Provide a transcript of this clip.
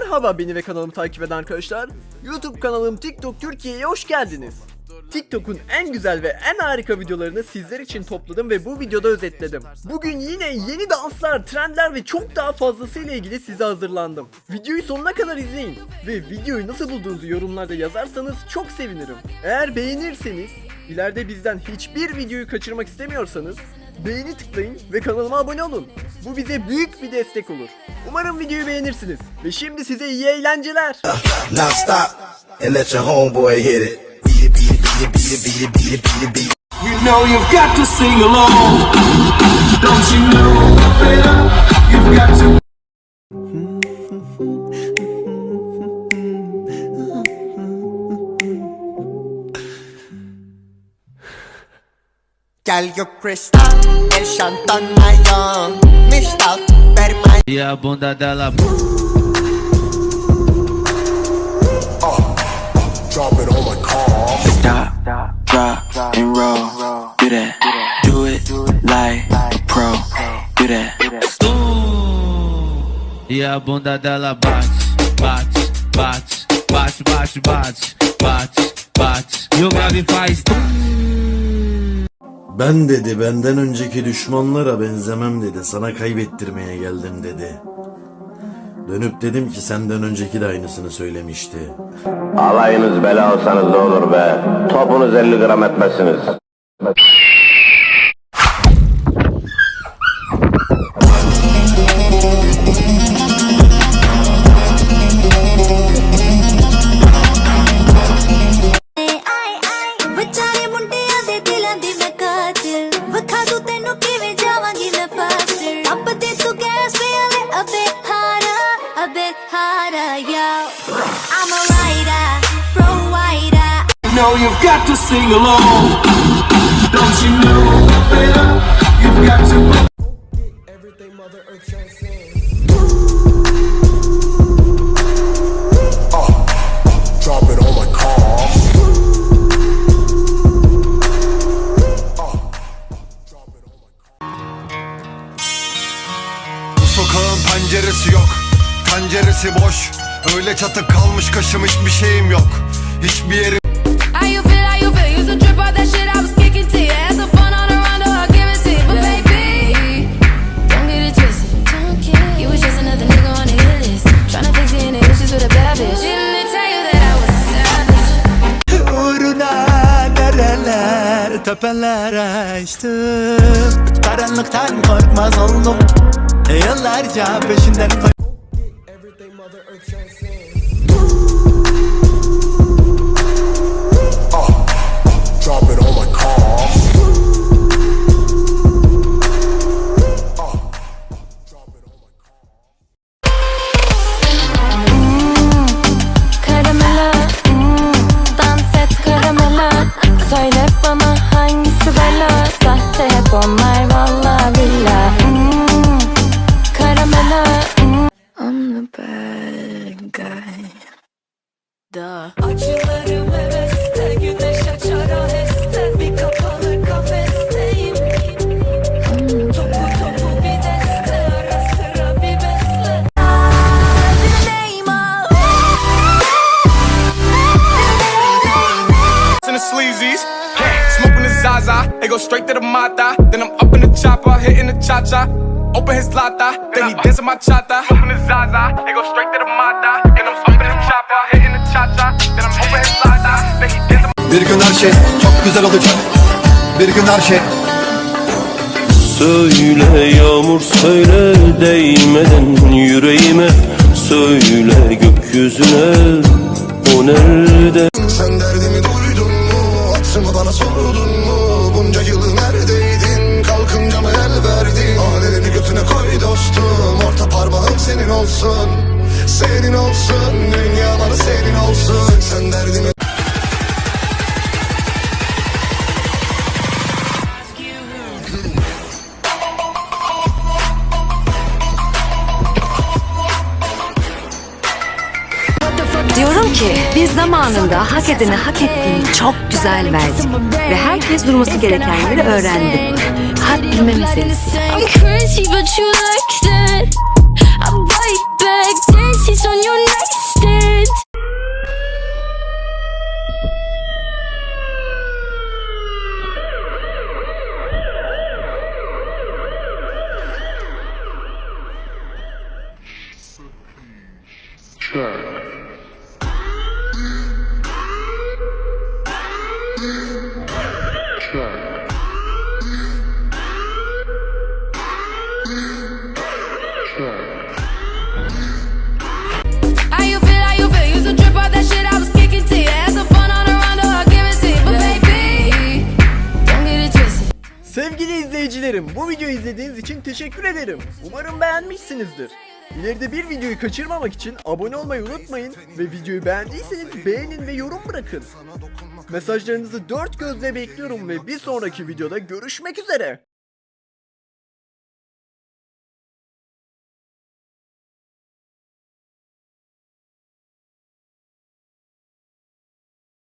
Merhaba beni ve kanalımı takip eden arkadaşlar. YouTube kanalım TikTok Türkiye'ye hoş geldiniz. TikTok'un en güzel ve en harika videolarını sizler için topladım ve bu videoda özetledim. Bugün yine yeni danslar, trendler ve çok daha fazlasıyla ilgili size hazırlandım. Videoyu sonuna kadar izleyin ve videoyu nasıl bulduğunuzu yorumlarda yazarsanız çok sevinirim. Eğer beğenirseniz, ileride bizden hiçbir videoyu kaçırmak istemiyorsanız beğeni tıklayın ve kanalıma abone olun. Bu bize büyük bir destek olur. Umarım videoyu beğenirsiniz. Ve şimdi size iyi eğlenceler. Now stop and let your homeboy hit it. Beat it, beat it, beat it, beat it, beat it, beat it, beat it, beat it. You know you've got to sing along. Don't you know, baby? You've got to. Gel gök kristal, el şantan mayon Miştal, vermay E a bunda dela Drop it on my car. Stop, drop, and roll. Do that. Do it like a pro. Do that. E a bunda dela bate, bate, bate, bate, bate, bate, bate, bate. E o grave faz Ben dedi benden önceki düşmanlara benzemem dedi sana kaybettirmeye geldim dedi. Dönüp dedim ki senden önceki de aynısını söylemişti. Alayınız bela olsanız ne olur be. Topunuz 50 gram etmezsiniz. You've got to sing along. Don't you know, baby? You've got to. Drop it on my car. Bu sokağın penceresi yok Penceresi boş Öyle çatı kalmış kaşım hiçbir şeyim yok Hiçbir yerim nereler, tepeler açtım. Karanlıktan korkmaz oldum. Yıllarca peşinden koy sleazies. Smoking the Zaza They go straight to the Mata. Then I'm up in the chopper Hitting the cha-cha. Open his lata Then he dancing my chata. Smoking the Zaza They go straight to the Mata. Then I'm up in the chopper Hitting the cha-cha. Then I'm open his lata Then he dancing Bir gün her şey çok güzel olacak. Bir gün her şey. Söyle yağmur söyle değmeden yüreğime. Söyle gökyüzüne o nerede? Sen derdimi duydun mu? Aksımı bana sordun mu? Bunca yılı neredeydin? Kalkınca mı el verdin? Alelini götüne koy dostum. Orta parmağım senin olsun. Senin olsun. Dünya bana senin olsun. Sen derdimi Diyorum ki biz zamanında hak edene hak ettiğini çok güzel verdik. Ve herkes durması gerekenleri öğrendi. Had bilme meselesi. I'm Sevgili izleyicilerim, bu videoyu izlediğiniz için teşekkür ederim. Umarım beğenmişsinizdir. İleride bir videoyu kaçırmamak için abone olmayı unutmayın ve videoyu beğendiyseniz beğenin ve yorum bırakın. Mesajlarınızı dört gözle bekliyorum ve bir sonraki videoda görüşmek üzere.